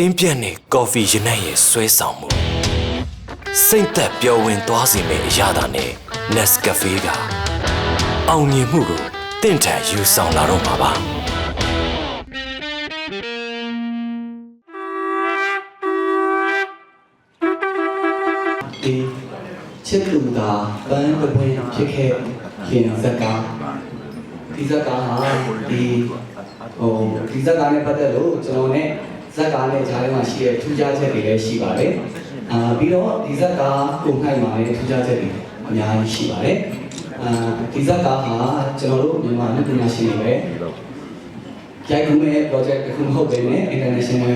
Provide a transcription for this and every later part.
တင်းပြတ်နေကော်ဖီရနံ့ရဲ့ဆွဲဆောင်မှုစိတ်သက်ပျော်ဝင်သွားစေမယ့်အရာသာနဲ့ Nescafe ကအောင်မြင်မှုကိုတင့်ထန်ယူဆောင်လာတော့မှာပါဒီချစ်သူကပန်းပပွင့်ဖြစ်ခဲ့ခင်ဇက်ကားဒီဇက်ကားဟာဒီဟိုဒီဇက်ကားနဲ့ပတ်သက်လို့ကျွန်တော်နဲ့ ဇက်ကားနဲ့ဂျားထဲမှာရှိတဲ့ထူးခြားချက်တွေလည်းရှိပါတယ်အာပြီးတော့ဒီဇက်ကားကိုနှိုက်မှာလည်းထူးခြားချက်တွေအများကြီးရှိပါတယ်အာဒီဇက်ကားဟာကျွန်တော်တို့မြန်မာလူပညာရှင်တွေပဲရိုက်ကူးမဲ့ project တစ်ခုမဟုတ်ဘဲနဲ့ international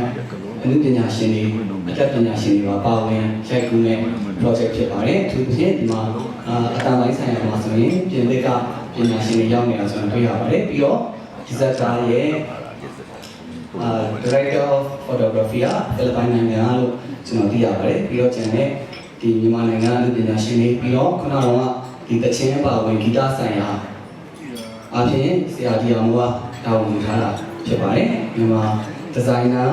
အနုပညာရှင်တွေအသက်ပညာရှင်တွေပါပါဝင်ရိုက်ကူးမဲ့ project ဖြစ်ပါတယ်အထူးသဖြင့်ဒီမှာအာအတန်ပိုင်းဆိုင်ရာမှာဆိုရင်ပြင်သစ်ကပညာရှင်တွေရောက်နေတာဆိုတော့တွေ့ရပါတယ်ပြီးတော့ဒီဇက်ကားရဲ့အာ director of photography ကဖိလစ်ပိုင်နိုင်ငံလို့ကျွန်တော်သိရပါတယ်ပြီးတော့ကျန်တဲ့ဒီမြန်မာနိုင်ငံအနုပညာရှင်တွေပြီးတော့ခုနကဒီတချင်းပါဝင်ဂီတဆိုင်ရာအပြင်ဆရာဒီအောင်ကတာဝန်ယူထားတာဖြစ်ပါတယ်မြန်မာဒီဇိုင်နာ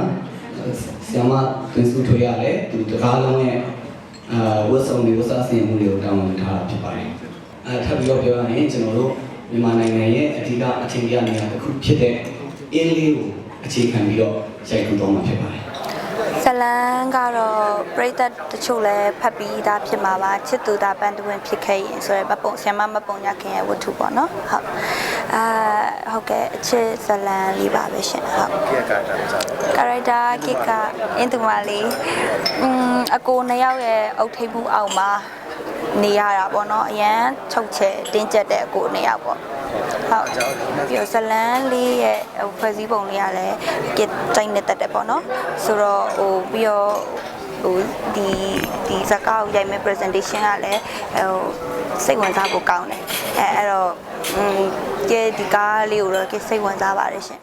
ဆရာမသွင်းစုထွေးရတယ်သူတကားလုံးရဲ့အာဝတ်စုံတွေဝတ်စားစင်မှုတွေကိုတာဝန်ယူထားတာဖြစ်ပါတယ်အဲထပ်ပြီးတော့ပြောရရင်ကျွန်တော်တို့မြန်မာနိုင်ငံရဲ့အဓိကအထင်ကြီးနေရာတစ်ခုဖြစ်တဲ့အင်းလေးကို အခြေခံပြီးတော့ရိုက်ကူးတော့မှာဖြစ်ပါတယ်ဇလန်ကတော့ပြိသက်တချို့လည်းဖတ်ပြီးသားဖြစ်မှာပါချစ်သူတာပန်းတဝင်းဖြစ်ခဲ့ရင်ဆိုရယ်မပုံဆ iam မပုံရခင်ရဲ့ဝတ္ထုပေါ့နော်ဟုတ်အာဟုတ်ကဲ့အချစ်ဇလန်လေးပါပဲရှင်ဟုတ်ကာရိုက်တာကိကအင်းသူမလေးอืมအကိုနှစ်ယောက်ရဲ့အုတ်ထိပ်မှုအောက်မှာ နေရတာပေါ့နော်အရန်ချုပ်ချယ်တင်းကျပ်တဲ့အကိုနှစ်ယောက်ပေါ့ဟုတ်ပြီးတော့ဇလန်လေးရဲ့ဟိုဖွဲ့စည်းပုံလေးကလည်းကစ်တိုင်းနဲ့တက်တယ်ပေါ့နော်ဆိုတော့ဟိုပြီးတော့ဟိုဒီဒီဇာတ်ကားကိုရိုက်မဲ့ presentation ကလည်းဟိုစိတ်ဝင်စားဖို့ကောင်းတယ်အဲအဲ့တော့อืมကဲဒီကားလေးကိုတော့ကဲစိတ်ဝင်စားပါတယ်ရှင်